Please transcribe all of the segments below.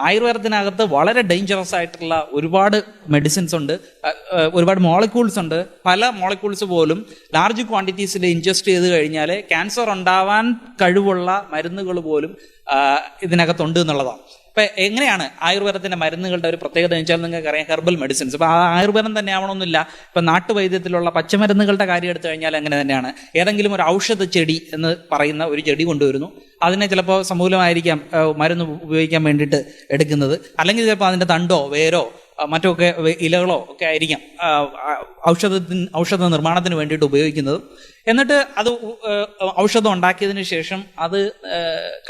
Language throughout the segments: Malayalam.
ആയുർവേദത്തിനകത്ത് വളരെ ഡേഞ്ചറസ് ആയിട്ടുള്ള ഒരുപാട് മെഡിസിൻസ് ഉണ്ട്. ഒരുപാട് മോളിക്യൂൾസ് ഉണ്ട്. പല മോളിക്യൂൾസ് പോലും ലാർജ് ക്വാണ്ടിറ്റീസിൽ ഇൻജസ്റ്റ് ചെയ്ത് കഴിഞ്ഞാൽ ക്യാൻസർ ഉണ്ടാവാൻ കഴിവുള്ള മരുന്നുകൾ പോലും ഇതിനകത്തുണ്ട് എന്നുള്ളതാണ്. ഇപ്പൊ എങ്ങനെയാണ് ആയുർവേദത്തിന്റെ മരുന്നുകളുടെ ഒരു പ്രത്യേകത എന്ന് വെച്ചാൽ നിങ്ങൾക്ക് അറിയാം ഹെർബൽ മെഡിസിൻസ് അപ്പൊ ആ ആയുർവേദം തന്നെ ആവണമെന്നില്ല. ഇപ്പൊ നാട്ടുവൈദ്യത്തിലുള്ള പച്ചമരുന്നുകളുടെ കാര്യം എടുത്തു കഴിഞ്ഞാൽ അങ്ങനെ തന്നെയാണ്. ഏതെങ്കിലും ഒരു ഔഷധ ചെടി എന്ന് പറയുന്ന ഒരു ചെടി കൊണ്ടുവരുന്നു. അതിനെ ചിലപ്പോൾ സമൂലമായിരിക്കാം മരുന്ന് ഉപയോഗിക്കാൻ വേണ്ടിയിട്ട് എടുക്കുന്നത്. അല്ലെങ്കിൽ ചിലപ്പോൾ അതിന്റെ തണ്ടോ വേരോ മറ്റൊക്കെ ഇലകളോ ഒക്കെ ആയിരിക്കാം. ഔഷധത്തിന് ഔഷധ നിർമ്മാണത്തിന് വേണ്ടിയിട്ട് ഉപയോഗിക്കുന്നത്. എന്നിട്ട് അത് ഔഷധം ഉണ്ടാക്കിയതിന് ശേഷം അത്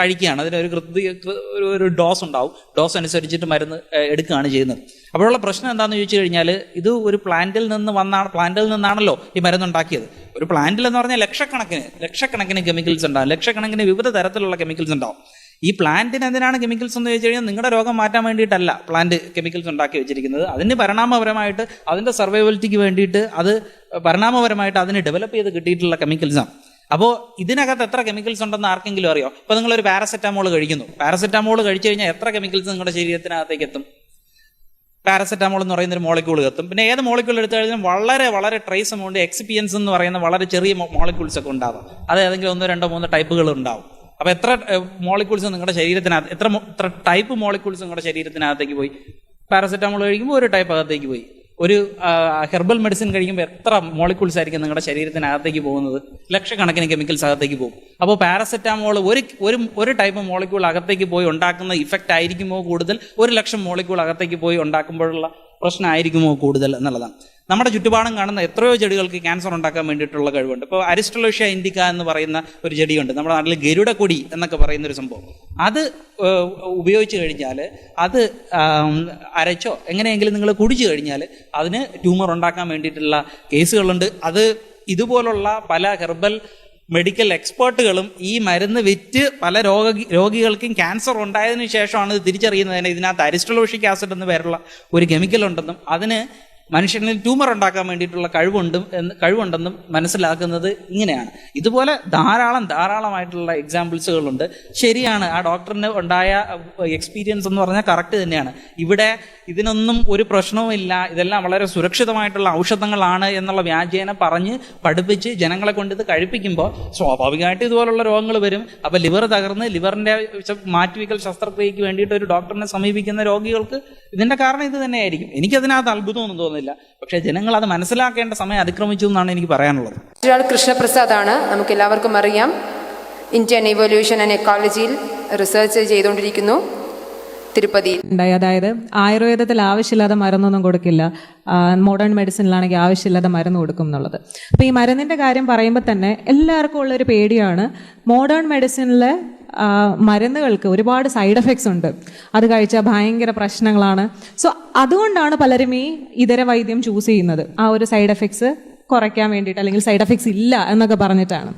കഴിക്കുകയാണ്. അതിനൊരു കൃത്യ ഒരു ഡോസ് ഉണ്ടാവും. ഡോസ് അനുസരിച്ചിട്ട് മരുന്ന് എടുക്കുകയാണ് ചെയ്യുന്നത്. അപ്പോഴുള്ള പ്രശ്നം എന്താണെന്ന് ചോദിച്ചു കഴിഞ്ഞാൽ ഇത് ഒരു പ്ലാന്റിൽ നിന്ന് വന്നാണ് പ്ലാന്റിൽ നിന്നാണല്ലോ ഈ മരുന്ന് ഉണ്ടാക്കിയത് ഒരു പ്ലാന്റിൽ എന്ന് പറഞ്ഞാൽ ലക്ഷക്കണക്കിന് ലക്ഷക്കണക്കിന് കെമിക്കൽസ് ഉണ്ടാവും. ലക്ഷക്കണക്കിന് വിവിധ തരത്തിലുള്ള കെമിക്കൽസ് ഉണ്ടാവും. ഈ പ്ലാന്റിന് എന്തിനാണ് കെമിക്കൽസ് എന്ന് ചോദിച്ചു കഴിഞ്ഞാൽ നിങ്ങളുടെ രോഗം മാറ്റാൻ വേണ്ടിയിട്ടല്ല പ്ലാന്റ് കെമിക്കൽസ് ഉണ്ടാക്കി വെച്ചിരിക്കുന്നത്. അതിന് പരിണാമപരമായിട്ട് അതിന്റെ സർവൈവലിറ്റിക്ക് വേണ്ടിയിട്ട് അത് പരിണാമപരമായിട്ട് അതിന് ഡെവലപ്പ് ചെയ്ത് കിട്ടിയിട്ടുള്ള കെമിക്കൽസാണ് അപ്പോൾ ഇതിനകത്ത് എത്ര കെമിക്കൽസ് ഉണ്ടെന്ന് ആർക്കെങ്കിലും അറിയോ? ഇപ്പൊ നിങ്ങൾ ഒരു പാരസെറ്റാമോൾ കഴിക്കുന്നു. പാരസെറ്റാമോൾ കഴിച്ചു കഴിഞ്ഞാൽ എത്ര കെമിക്കൽസ് നിങ്ങളുടെ ശരീരത്തിനകത്തേക്ക് എത്തും? പാരസെറ്റാമോൾ എന്ന് പറയുന്ന ഒരു മോളിക്യൂൾ എത്തും. പിന്നെ ഏത് മോളിക്യൂൾ എടുത്തു കഴിഞ്ഞാൽ വളരെ വളരെ ട്രേസ് എമൗണ്ട് എക്സ്പീരിയൻസ് എന്ന് പറയുന്ന വളരെ ചെറിയ മോളിക്യൂൾസ് ഒക്കെ ഉണ്ടാവും. അത് ഏതെങ്കിലും ഒന്നോ രണ്ടോ മൂന്നോ ടൈപ്പുകൾ ഉണ്ടാവും. അപ്പൊ എത്ര മോളിക്യൂൾസ് നിങ്ങളുടെ ശരീരത്തിനകത്ത് എത്ര എത്ര ടൈപ്പ് മോളിക്യൂൾസ് നിങ്ങളുടെ ശരീരത്തിനകത്തേക്ക് പോയി? പാരസെറ്റാമോൾ കഴിക്കുമ്പോൾ ഒരു ടൈപ്പ് അകത്തേക്ക് പോയി. ഒരു ഹെർബൽ മെഡിസിൻ കഴിക്കുമ്പോൾ എത്ര മോളിക്യൂൾസ് ആയിരിക്കും നിങ്ങളുടെ ശരീരത്തിനകത്തേക്ക് പോകുന്നത്? ലക്ഷക്കണക്കിന് കെമിക്കൽസ് അകത്തേക്ക് പോകും. അപ്പോൾ പാരസെറ്റാമോൾ ഒരു ഒരു ഒരു ടൈപ്പ് മോളിക്യൂൾ അകത്തേക്ക് പോയി ഉണ്ടാക്കുന്ന ഇഫക്റ്റ് ആയിരിക്കുമോ കൂടുതൽ? ഒരു ലക്ഷം മോളിക്യൂൾ അകത്തേക്ക് പോയി ഉണ്ടാക്കുമ്പോഴുള്ള പ്രശ്നമായിരിക്കുമോ കൂടുതൽ എന്നുള്ളതാണ്. നമ്മുടെ ചുറ്റുപാടും കാണുന്ന എത്രയോ ചെടികൾക്ക് ക്യാൻസർ ഉണ്ടാക്കാൻ വേണ്ടിയിട്ടുള്ള കഴിവുണ്ട്. ഇപ്പോൾ അരിസ്റ്റലോഷ്യ ഇൻഡിക്ക എന്ന് പറയുന്ന ഒരു ചെടിയുണ്ട്. നമ്മുടെ നാട്ടിൽ ഗരുഡക്കൊടി എന്നൊക്കെ പറയുന്ന ഒരു സംഭവം. അത് ഉപയോഗിച്ച് കഴിഞ്ഞാൽ അത് അരച്ചോ എങ്ങനെയെങ്കിലും നിങ്ങൾ കുടിച്ചു കഴിഞ്ഞാൽ അതിന് ട്യൂമർ ഉണ്ടാക്കാൻ വേണ്ടിയിട്ടുള്ള കേസുകളുണ്ട്. അത് ഇതുപോലുള്ള പല ഹെർബൽ മെഡിക്കൽ എക്സ്പേർട്ടുകളും ഈ മരുന്ന് വിറ്റ് പല രോഗ രോഗികൾക്കും ക്യാൻസർ ഉണ്ടായതിനു ശേഷമാണ് ഇത് തിരിച്ചറിയുന്നതിന് ഇതിനകത്ത് അരിസ്റ്റലോഷിക് ആസിഡ് എന്ന് പേരുള്ള ഒരു കെമിക്കൽ ഉണ്ടെന്നും അതിന് മനുഷ്യനിൽ ട്യൂമർ ഉണ്ടാക്കാൻ വേണ്ടിയിട്ടുള്ള കഴിവുണ്ടും എന്ന് കഴിവുണ്ടെന്നും മനസ്സിലാക്കുന്നത് ഇങ്ങനെയാണ്. ഇതുപോലെ ധാരാളം ധാരാളമായിട്ടുള്ള എക്സാമ്പിൾസുകളുണ്ട് ശരിയാണ് ആ ഡോക്ടറിന് ഉണ്ടായ എക്സ്പീരിയൻസ് എന്ന് പറഞ്ഞാൽ കറക്റ്റ് തന്നെയാണ്. ഇവിടെ ഇതിനൊന്നും ഒരു പ്രശ്നവുമില്ല ഇതെല്ലാം വളരെ സുരക്ഷിതമായിട്ടുള്ള ഔഷധങ്ങളാണ് എന്നുള്ള വ്യാജേന പറഞ്ഞ് പഠിപ്പിച്ച് ജനങ്ങളെ കൊണ്ട് ഇത് കഴിപ്പിക്കുമ്പോൾ സ്വാഭാവികമായിട്ട് ഇതുപോലുള്ള രോഗങ്ങൾ വരും. അപ്പോൾ ലിവർ തകർന്ന് ലിവറിന്റെ മാറ്റിവെക്കൽ ശസ്ത്രക്രിയക്ക് വേണ്ടിയിട്ട് ഒരു ഡോക്ടറിനെ സമീപിക്കുന്ന രോഗികൾക്ക് ഇതിന്റെ കാരണം ഇത് തന്നെയായിരിക്കും. എനിക്കതിനകത്ത് അത്ഭുതമൊന്നും തോന്നുന്നില്ല. പക്ഷെ ജനങ്ങൾ അത് മനസ്സിലാക്കേണ്ട സമയം അതിക്രമിച്ചു എന്നാണ് എനിക്ക് പറയാനുള്ളത്. ഒരാൾ കൃഷ്ണപ്രസാദാണ്. നമുക്ക് എല്ലാവർക്കും അറിയാം. ഇന്ത്യൻ ഇവല്യൂഷൻ ആൻഡ് എക്കോളജിയിൽ റിസർച്ച് ചെയ്തുകൊണ്ടിരിക്കുന്നു. തിരുപ്പതിയിൽ ഉണ്ടായി. അതായത് ആയുർവേദത്തിൽ ആവശ്യമില്ലാതെ മരുന്നൊന്നും കൊടുക്കില്ല. മോഡേൺ മെഡിസിനിലാണെങ്കിൽ ആവശ്യമില്ലാതെ മരുന്ന് കൊടുക്കും എന്നുള്ളത്. അപ്പോൾ ഈ മരുന്നിന്റെ കാര്യം പറയുമ്പോൾ തന്നെ എല്ലാവർക്കും ഉള്ളൊരു പേടിയാണ്. മോഡേൺ മെഡിസിനിലെ മരുന്നുകൾക്ക് ഒരുപാട് സൈഡ് എഫക്ട്സ് ഉണ്ട്. അത് കഴിച്ചാൽ ഭയങ്കര പ്രശ്നങ്ങളാണ്. സോ അതുകൊണ്ടാണ് പലരും ഈ ഇതര വൈദ്യം ചൂസ് ചെയ്യുന്നത്. ആ ഒരു സൈഡ് എഫക്ട്സ് കുറയ്ക്കാൻ വേണ്ടിയിട്ട് അല്ലെങ്കിൽ സൈഡ് എഫക്ട്സ് ഇല്ല എന്നൊക്കെ പറഞ്ഞിട്ടാണ്.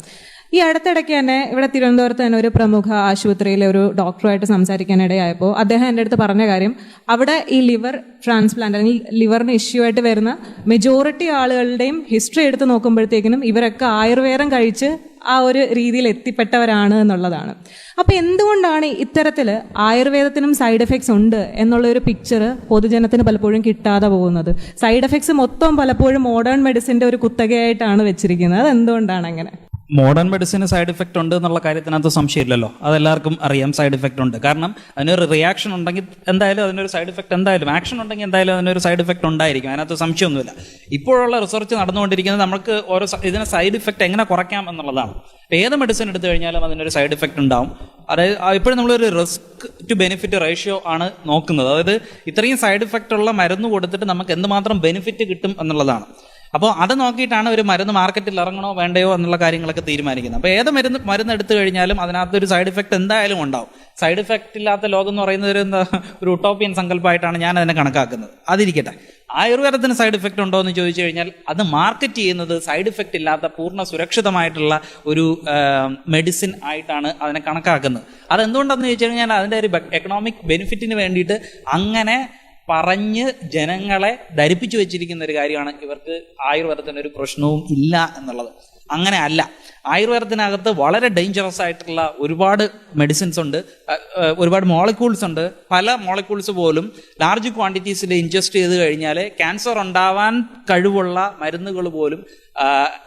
ഈ അടുത്തിടയ്ക്ക് തന്നെ ഇവിടെ തിരുവനന്തപുരത്ത് തന്നെ ഒരു പ്രമുഖ ആശുപത്രിയിലെ ഒരു ഡോക്ടറുമായിട്ട് സംസാരിക്കാനിടയായപ്പോൾ അദ്ദേഹം എന്റെ അടുത്ത് പറഞ്ഞ കാര്യം അവിടെ ഈ ലിവർ ട്രാൻസ്പ്ലാന്റ് അല്ലെങ്കിൽ ലിവറിന് ഇഷ്യൂ ആയിട്ട് വരുന്ന മെജോറിറ്റി ആളുകളുടെയും ഹിസ്റ്ററി എടുത്ത് നോക്കുമ്പോഴത്തേക്കിനും ഇവരൊക്കെ ആയുർവേദം കഴിച്ച് ആ ഒരു രീതിയിൽ എത്തിപ്പെട്ടവരാണ് എന്നുള്ളതാണ്. അപ്പോൾ എന്തുകൊണ്ടാണ് ഇത്തരത്തിൽ ആയുർവേദത്തിനും സൈഡ് എഫക്ട്സ് ഉണ്ട് എന്നുള്ള ഒരു പിക്ചർ പൊതുജനത്തിന് പലപ്പോഴും കിട്ടാതെ പോകുന്നത്? സൈഡ് എഫക്ട്സ് മൊത്തം പലപ്പോഴും മോഡേൺ മെഡിസിന്റെ ഒരു കുത്തകയായിട്ടാണ് വെച്ചിരിക്കുന്നത്. അത് എന്തുകൊണ്ടാണ് അങ്ങനെ? മോഡേൺ മെഡിസിന് സൈഡ് ഇഫക്റ്റ് ഉണ്ട് എന്നുള്ള കാര്യത്തിനകത്ത് സംശയമില്ലല്ലോ. അതെല്ലാവർക്കും അറിയാം സൈഡ് ഇഫക്റ്റ് ഉണ്ട്. കാരണം അതിനൊരു റിയാക്ഷൻ ഉണ്ടെങ്കിൽ എന്തായാലും അതിനൊരു സൈഡ് ഇഫക്റ്റ് എന്തായാലും ആക്ഷൻ ഉണ്ടെങ്കിൽ എന്തായാലും അതിനൊരു സൈഡ് ഇഫക്റ്റ് ഉണ്ടായിരിക്കും. അതിനകത്ത് സംശയമൊന്നുമില്ല. ഇപ്പോഴുള്ള റിസർച്ച് നടന്നുകൊണ്ടിരിക്കുന്നത് നമുക്ക് ഓരോ ഇതിന് സൈഡ് ഇഫക്റ്റ് എങ്ങനെ കുറയ്ക്കാം എന്നുള്ളതാണ്. ഏത് മെഡിസിൻ എടുത്തു കഴിഞ്ഞാലും അതിനൊരു സൈഡ് ഇഫക്റ്റ് ഉണ്ടാവും. അതായത് ഇപ്പോഴും നമ്മളൊരു റിസ്ക് ടു ബെനിഫിറ്റ് റേഷ്യോ ആണ് നോക്കുന്നത്. അതായത് ഇത്രയും സൈഡ് ഇഫക്റ്റ് ഉള്ള മരുന്ന് കൊടുത്തിട്ട് നമുക്ക് എന്തുമാത്രം ബെനിഫിറ്റ് കിട്ടും എന്നുള്ളതാണ്. അപ്പോൾ അത് നോക്കിയിട്ടാണ് ഒരു മരുന്ന് മാർക്കറ്റിൽ ഇറങ്ങണോ വേണ്ടയോ എന്നുള്ള കാര്യങ്ങളൊക്കെ തീരുമാനിക്കുന്നത്. അപ്പോൾ ഏത് മരുന്ന് മരുന്ന് എടുത്തു കഴിഞ്ഞാലും അതിനകത്ത് ഒരു സൈഡ് ഇഫക്റ്റ് എന്തായാലും ഉണ്ടാവും. സൈഡ് ഇഫക്റ്റ് ഇല്ലാത്ത ലോകം എന്ന് പറയുന്നത് ഒരു എന്താ ഒരു ഉട്ടോപ്പിയൻ സങ്കല്പമായിട്ടാണ് ഞാൻ അതിനെ കണക്കാക്കുന്നത്. അതിരിക്കട്ടെ. ആയുർവേദത്തിന് സൈഡ് ഇഫക്റ്റ് ഉണ്ടോ എന്ന് ചോദിച്ചു കഴിഞ്ഞാൽ അത് മാർക്കറ്റ് ചെയ്യുന്നത് സൈഡ് ഇഫക്റ്റ് ഇല്ലാത്ത പൂർണ സുരക്ഷിതമായിട്ടുള്ള ഒരു മെഡിസിൻ ആയിട്ടാണ് അതിനെ കണക്കാക്കുന്നത്. അത് എന്തുകൊണ്ടാണെന്ന് ചോദിച്ചു കഴിഞ്ഞാൽ അതിന്റെ ഒരു എക്കണോമിക് ബെനിഫിറ്റിന് വേണ്ടിയിട്ട് അങ്ങനെ പറഞ്ഞ് ജനങ്ങളെ ധരിപ്പിച്ചു വെച്ചിരിക്കുന്ന ഒരു കാര്യമാണ് ഇവർക്ക് ആയുർവേദത്തിന് ഒരു പ്രശ്നവും ഇല്ല എന്നുള്ളത്. അങ്ങനെ അല്ല. ആയുർവേദത്തിനകത്ത് വളരെ ഡേഞ്ചറസ് ആയിട്ടുള്ള ഒരുപാട് മെഡിസിൻസ് ഉണ്ട്. ഒരുപാട് മോളിക്യൂൾസ് ഉണ്ട്. പല മോളിക്യൂൾസ് പോലും ലാർജ് ക്വാണ്ടിറ്റീസിൽ ഇൻജസ്റ്റ് ചെയ്ത് കഴിഞ്ഞാൽ ക്യാൻസർ ഉണ്ടാവാൻ കഴിവുള്ള മരുന്നുകൾ പോലും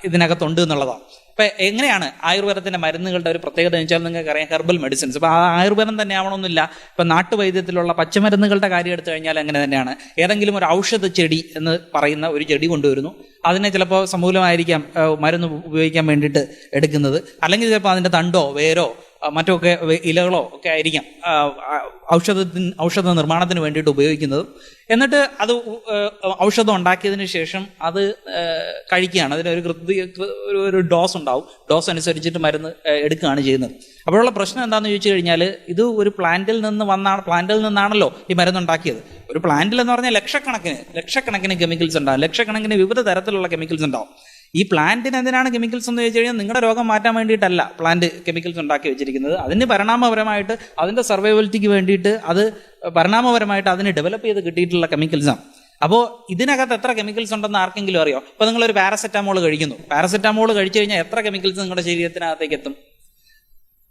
ഇതിനകത്തുണ്ട് എന്നുള്ളതാണ്. ഇപ്പൊ എങ്ങനെയാണ് ആയുർവേദത്തിന്റെ മരുന്നുകളുടെ ഒരു പ്രത്യേകത എന്ന് വെച്ചാൽ നിങ്ങൾക്ക് അറിയാം ഹെർബൽ മെഡിസിൻസ് അപ്പോൾ ആ ആയുർവേദം തന്നെ ആവണമെന്നില്ല. ഇപ്പൊ നാട്ടുവൈദ്യത്തിലുള്ള പച്ചമരുന്നുകളുടെ കാര്യം എടുത്തു കഴിഞ്ഞാൽ അങ്ങനെ തന്നെയാണ്. ഏതെങ്കിലും ഒരു ഔഷധ ചെടി എന്ന് പറയുന്ന ഒരു ചെടി കൊണ്ടുവരുന്നു. അതിനെ ചിലപ്പോൾ സമൂലമായിരിക്കാം മരുന്ന് ഉപയോഗിക്കാൻ വേണ്ടിയിട്ട് എടുക്കുന്നത്. അല്ലെങ്കിൽ ചിലപ്പോൾ അതിന്റെ തണ്ടോ വേരോ മറ്റൊക്കെ ഇലകളോ ഒക്കെ ആയിരിക്കാം. ഔഷധത്തിന് ഔഷധ നിർമ്മാണത്തിന് വേണ്ടിയിട്ട് ഉപയോഗിക്കുന്നത്. എന്നിട്ട് അത് ഔഷധം ഉണ്ടാക്കിയതിന് ശേഷം അത് കഴിക്കുകയാണ്. അതിനൊരു കൃത്യ ഒരു ഡോസ് ഉണ്ടാവും. ഡോസ് അനുസരിച്ചിട്ട് മരുന്ന് എടുക്കുകയാണ് ചെയ്യുന്നത്. അപ്പോഴുള്ള പ്രശ്നം എന്താണെന്ന് ചോദിച്ചു കഴിഞ്ഞാൽ ഇത് ഒരു പ്ലാന്റിൽ നിന്ന് വന്നാണ് പ്ലാന്റിൽ നിന്നാണല്ലോ ഈ മരുന്ന് ഉണ്ടാക്കിയത് ഒരു പ്ലാന്റിൽ എന്ന് പറഞ്ഞാൽ ലക്ഷക്കണക്കിന് ലക്ഷക്കണക്കിന് കെമിക്കൽസ് ഉണ്ടാവും. ലക്ഷക്കണക്കിന് വിവിധ തരത്തിലുള്ള കെമിക്കൽസ് ഉണ്ടാവും. ഈ പ്ലാന്റിന് എന്തിനാണ് കെമിക്കൽസ് എന്ന് ചോദിച്ചു കഴിഞ്ഞാൽ നിങ്ങളുടെ രോഗം മാറ്റാൻ വേണ്ടിയിട്ടല്ല പ്ലാന്റ് കെമിക്കൽസ് ഉണ്ടാക്കി വെച്ചിരിക്കുന്നത്. അതിന് പരിണാമപരമായിട്ട് അതിന്റെ സർവൈവലിറ്റിക്ക് വേണ്ടിയിട്ട് അത് പരിണാമപരമായിട്ട് അതിന് ഡെവലപ്പ് ചെയ്ത് കിട്ടിയിട്ടുള്ള കെമിക്കൽസാണ് അപ്പോൾ ഇതിനകത്ത് എത്ര കെമിക്കൽസ് ഉണ്ടെന്ന് ആർക്കെങ്കിലും അറിയോ? ഇപ്പോൾ നിങ്ങളൊരു പാരസെറ്റാമോൾ കഴിക്കുന്നു. പാരസെറ്റാമോൾ കഴിച്ചു കഴിഞ്ഞാൽ എത്ര കെമിക്കൽസ് നിങ്ങളുടെ ശരീരത്തിനകത്തേക്ക് എത്തും?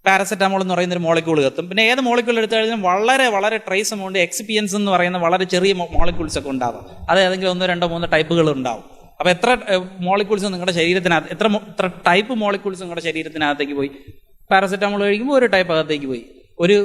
പാരസെറ്റാമോൾ എന്ന് പറയുന്ന ഒരു മോളിക്യൂൾ എത്തും. പിന്നെ ഏത് മോളിക്യൂൾ എടുത്തു കഴിഞ്ഞാൽ വളരെ വളരെ ട്രേസ് എമൗണ്ട് എക്സ്പീരിയൻസ് എന്ന് പറയുന്ന വളരെ ചെറിയ മോളിക്യൂൾസ് ഒക്കെ ഉണ്ടാവും. അത് ഏതെങ്കിലും ഒന്നോ രണ്ടോ മൂന്നോ ടൈപ്പുകൾ ഉണ്ടാവും. അപ്പോൾ എത്ര മോളിക്യൂൾസ് നിങ്ങളുടെ ശരീരത്തിനകത്ത് എത്ര എത്ര ടൈപ്പ് മോളിക്യൂൾസ് നിങ്ങളുടെ ശരീരത്തിനകത്തേക്ക് പോയി? പാരസെറ്റാമോൾ കഴിക്കുമ്പോൾ ഒരു ടൈപ്പ് അകത്തേക്ക് പോയി. ഒരു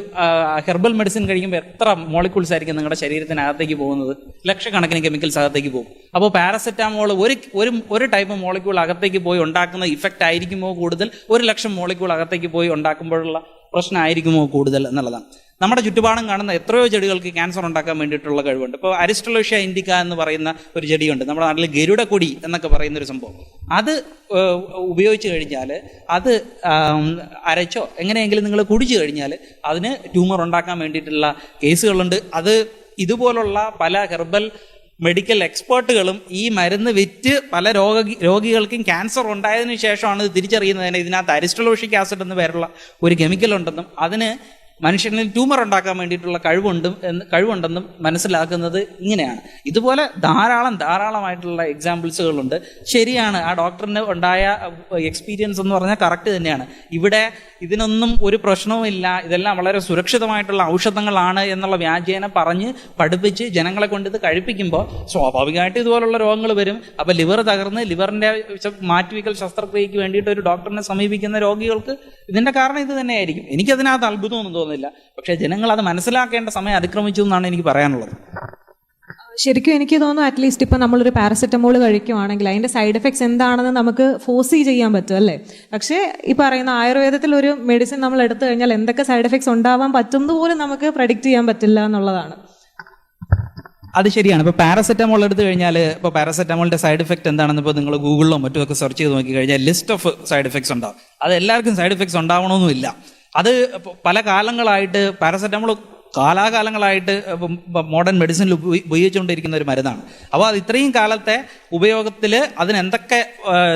ഹെർബൽ മെഡിസിൻ കഴിക്കുമ്പോൾ എത്ര മോളിക്യൂൾസ് ആയിരിക്കും നിങ്ങളുടെ ശരീരത്തിനകത്തേക്ക് പോകുന്നത്? ലക്ഷക്കണക്കിന് കെമിക്കൽസ് അകത്തേക്ക് പോകും. അപ്പോൾ പാരസെറ്റാമോൾ ഒരു ഒരു ഒരു ടൈപ്പ് മോളിക്യൂൾ അകത്തേക്ക് പോയി ഉണ്ടാക്കുന്ന ഇഫക്റ്റ് ആയിരിക്കുമോ കൂടുതൽ? ഒരു ലക്ഷം മോളിക്യൂൾ അകത്തേക്ക് പോയി ഉണ്ടാക്കുമ്പോഴുള്ള പ്രശ്നമായിരിക്കുമോ കൂടുതൽ എന്നുള്ളതാണ്. നമ്മുടെ ചുറ്റുപാടും കാണുന്ന എത്രയോ ചെടികൾക്ക് ക്യാൻസർ ഉണ്ടാക്കാൻ വേണ്ടിയിട്ടുള്ള കഴിവുണ്ട്. ഇപ്പോൾ അരിസ്റ്റലോഷ്യ ഇൻഡിക്ക എന്ന് പറയുന്ന ഒരു ചെടിയുണ്ട്. നമ്മുടെ നാട്ടിൽ ഗരുഡക്കൊടി എന്നൊക്കെ പറയുന്ന ഒരു സംഭവം. അത് ഉപയോഗിച്ച് കഴിഞ്ഞാൽ അത് അരച്ചോ എങ്ങനെയെങ്കിലും നിങ്ങൾ കുടിച്ചു കഴിഞ്ഞാൽ അതിന് ട്യൂമർ ഉണ്ടാക്കാൻ വേണ്ടിയിട്ടുള്ള കേസുകളുണ്ട്. അത് ഇതുപോലുള്ള പല ഹെർബൽ മെഡിക്കൽ എക്സ്പേർട്ടുകളും ഈ മരുന്ന് വിറ്റ് പല രോഗ രോഗികൾക്കും ക്യാൻസർ ഉണ്ടായതിനു ശേഷമാണ് ഇത് തിരിച്ചറിയുന്നതിന് ഇതിനകത്ത് അരിസ്റ്റലോഷിക് ആസിഡ് എന്ന് പേരുള്ള ഒരു കെമിക്കൽ ഉണ്ടെന്നും അതിന് മനുഷ്യനിൽ ട്യൂമർ ഉണ്ടാക്കാൻ വേണ്ടിയിട്ടുള്ള കഴിവുണ്ടും എന്ന് കഴിവുണ്ടെന്നും മനസ്സിലാക്കുന്നത് ഇങ്ങനെയാണ്. ഇതുപോലെ ധാരാളം ധാരാളമായിട്ടുള്ള എക്സാമ്പിൾസുകളുണ്ട് ശരിയാണ് ആ ഡോക്ടറിന് ഉണ്ടായ എക്സ്പീരിയൻസ് എന്ന് പറഞ്ഞാൽ കറക്റ്റ് തന്നെയാണ്. ഇവിടെ ഇതിനൊന്നും ഒരു പ്രശ്നവുമില്ല. ഇതെല്ലാം വളരെ സുരക്ഷിതമായിട്ടുള്ള ഔഷധങ്ങളാണ് എന്നുള്ള വ്യാജേന പറഞ്ഞ് പഠിപ്പിച്ച് ജനങ്ങളെ കൊണ്ട് ഇത് കഴിപ്പിക്കുമ്പോൾ സ്വാഭാവികമായിട്ട് ഇതുപോലുള്ള രോഗങ്ങൾ വരും. അപ്പോൾ ലിവർ തകർന്ന് ലിവറിന്റെ മാറ്റിവെക്കൽ ശസ്ത്രക്രിയയ്ക്ക് വേണ്ടിയിട്ട് ഒരു ഡോക്ടറിനെ സമീപിക്കുന്ന രോഗികൾക്ക് ഇതിന്റെ കാരണം ഇത് തന്നെയായിരിക്കും. എനിക്കതിനകത്ത് അത്ഭുതമൊന്നും തോന്നുന്നില്ല. പക്ഷെ ജനങ്ങൾ അത് മനസ്സിലാക്കേണ്ട സമയം അതിക്രമിച്ചു എന്നാണ് എനിക്ക് പറയാനുള്ളത്. ശരിക്കും എനിക്ക് തോന്നുന്നു അറ്റ്ലീസ്റ്റ് ഇപ്പം നമ്മളൊരു പാരസെറ്റമോൾ കഴിക്കുവാണെങ്കിൽ അതിന്റെ സൈഡ് എഫക്ട്സ് എന്താണെന്ന് നമുക്ക് ഫോഴ്സ് ചെയ്യാൻ പറ്റും അല്ലേ? പക്ഷേ ഈ പറയുന്ന ആയുർവേദത്തിൽ ഒരു മെഡിസിൻ നമ്മൾ എടുത്തു കഴിഞ്ഞാൽ എന്തൊക്കെ സൈഡ് എഫക്ട്സ് ഉണ്ടാവാൻ പറ്റുന്നത് പോലും നമുക്ക് പ്രഡിക്റ്റ് ചെയ്യാൻ പറ്റില്ല എന്നുള്ളതാണ്. അത് ശരിയാണ്. ഇപ്പോൾ പാരസെറ്റമോൾ എടുത്തു കഴിഞ്ഞാൽ ഇപ്പോൾ പാരസെറ്റമോളിന്റെ സൈഡ് എഫക്റ്റ് എന്താണെന്ന് ഇപ്പോൾ നിങ്ങൾ ഗൂഗിളിലോ മറ്റുമൊക്കെ സെർച്ച് ചെയ്ത് നോക്കി കഴിഞ്ഞാൽ ലിസ്റ്റ് ഓഫ് സൈഡ് എഫക്ട്സ് ഉണ്ടാവും. അത് എല്ലാവർക്കും സൈഡ് എഫക്ട്സ് ഉണ്ടാവണമെന്നില്ല അത് പല കാലങ്ങളായിട്ട് പാരസെറ്റമോൾ കാലാകാലങ്ങളായിട്ട് മോഡേൺ മെഡിസിനിൽ ഉപയോഗിച്ചുകൊണ്ടിരിക്കുന്ന ഒരു മരുന്നാണ്. അപ്പോൾ അത് ഇത്രയും കാലത്തെ ഉപയോഗത്തിൽ അതിന് എന്തൊക്കെ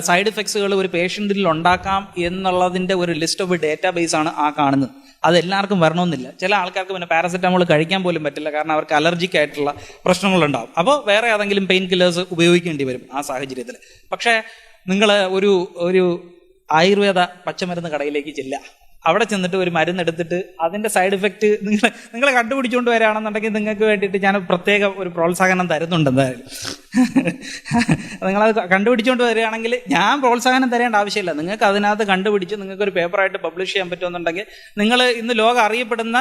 സൈഡ് എഫക്ട്സുകൾ ഒരു പേഷ്യന്റിൽ ഉണ്ടാക്കാം എന്നുള്ളതിന്റെ ഒരു ലിസ്റ്റ് ഓഫ് ഡേറ്റാ ബേസ് ആണ് ആ കാണുന്നത്. അത് എല്ലാവർക്കും വരണമെന്നില്ല. ചില ആൾക്കാർക്ക് പിന്നെ പാരസെറ്റമോൾ കഴിക്കാൻ പോലും പറ്റില്ല. കാരണം അവർക്ക് അലർജിക് ആയിട്ടുള്ള പ്രശ്നങ്ങളുണ്ടാവും. അപ്പോൾ വേറെ ഏതെങ്കിലും പെയിൻ കില്ലേഴ്സ് ഉപയോഗിക്കേണ്ടി വരും ആ സാഹചര്യത്തിൽ പക്ഷേ നിങ്ങൾ ഒരു ഒരു ആയുർവേദ പച്ചമരുന്ന് കടയിലേക്ക് ചെല്ലുക. അവിടെ ചെന്നിട്ട് ഒരു മരുന്ന് എടുത്തിട്ട് അതിന്റെ സൈഡ് ഇഫക്റ്റ് നിങ്ങൾ നിങ്ങൾ കണ്ടുപിടിച്ചുകൊണ്ട് വരാണെന്നുണ്ടെങ്കിൽ നിങ്ങൾക്ക് വേണ്ടിയിട്ട് ഞാൻ പ്രത്യേക ഒരു പ്രോത്സാഹനം തരുന്നുണ്ട് എന്തായാലും. നിങ്ങളത് കണ്ടുപിടിച്ചുകൊണ്ട് വരികയാണെങ്കിൽ ഞാൻ പ്രോത്സാഹനം തരേണ്ട ആവശ്യമില്ല. നിങ്ങൾക്ക് അതിനകത്ത് കണ്ടുപിടിച്ച് നിങ്ങൾക്ക് ഒരു പേപ്പറായിട്ട് പബ്ലിഷ് ചെയ്യാൻ പറ്റുമെന്നുണ്ടെങ്കിൽ നിങ്ങൾ ഇന്ന് ലോകം അറിയപ്പെടുന്ന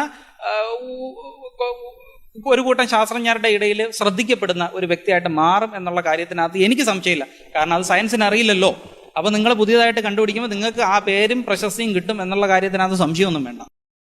ഒരു കൂട്ടം ശാസ്ത്രജ്ഞരുടെ ഇടയിൽ ശ്രദ്ധിക്കപ്പെടുന്ന ഒരു വ്യക്തിയായിട്ട് മാറും എന്നുള്ള കാര്യത്തിനകത്ത് എനിക്ക് സംശയമില്ല. കാരണം അത് സയൻസിന് അറിയില്ലല്ലോ. അപ്പോൾ നിങ്ങൾ പുതിയതായിട്ട് കണ്ടുപിടിക്കുമ്പോൾ നിങ്ങൾക്ക് ആ പേരും പ്രശസ്തിയും കിട്ടും എന്നുള്ള കാര്യത്തിനകത്ത് സംശയമൊന്നും വേണ്ട.